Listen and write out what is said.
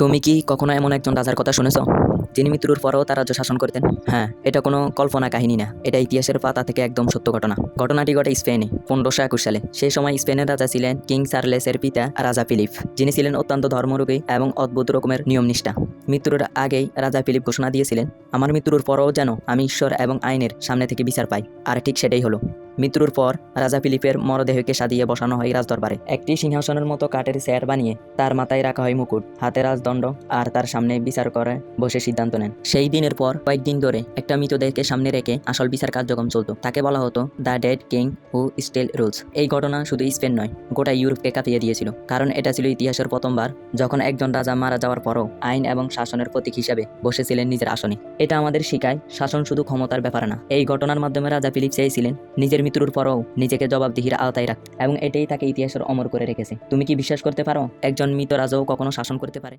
তুমি কি কখনো এমন একজন রাজার কথা শুনেছ? যিনি মৃত্যুর পরেও তার রাজ্য শাসন করতেন। হ্যাঁ এটা কোনো কল্পনা কাহিনী না। এটা ইতিহাসের পাতা থেকে একদম সত্য ঘটনা। ঘটনাটি ঘটে স্পেনে, পনেরোশো একুশ সালে। সেই সময় স্পেনের রাজা ছিলেন কিং চার্লেসের পিতা রাজা ফিলিপ, যিনি ছিলেন অত্যন্ত ধর্মরূপী এবং অদ্ভুত রকমের নিয়মনিষ্ঠা। মৃত্যুর আগেই রাজা ফিলিপ ঘোষণা দিয়েছিলেন, আমার মৃত্যুর পরেও যেন আমি ঈশ্বর এবং আইনের সামনে থেকে বিচার পাই। আর ঠিক সেটাই হলো। মৃত্যুর পর রাজা ফিলিপের মরদেহকে সাজিয়ে বসানো হয় রাজদরবারে। একটি সিংহাসনের মতো কাঠের চেয়ার বানিয়ে তার মাথায় রাখা হয় মুকুট, হাতে রাজদণ্ড আর তার সামনে বিচার করে বসে সিদ্ধান্ত নেন। সেই দিনের পর কয়েকদিন ধরে একটা মৃতদেহকে সামনে রেখে আসল বিচার কার্যক্রম চলতো। তাকে বলা হতো the dead king who still rules এই ঘটনা শুধু স্পেন নয়, গোটা ইউরোপকে কাঁপিয়ে দিয়েছিল। কারণ এটা ছিল ইতিহাসের প্রথমবার যখন একজন রাজা মারা যাওয়ার পরও আইন এবং শাসনের প্রতীক হিসাবে বসেছিলেন নিজের আসনে। এটা আমাদের শিখায়, শাসন শুধু ক্ষমতার ব্যাপার না। এই ঘটনার মাধ্যমে রাজা ফিলিপ চেয়েছিলেন নিজের মৃত্যুর পরও নিজেকে জবাবদিহির আওতায় রাখ, এবং এটাই তাকে ইতিহাসের অমর করে রেখেছে। তুমি কি বিশ্বাস করতে পারো? একজন মৃত রাজাও কখনো শাসন করতে পারে।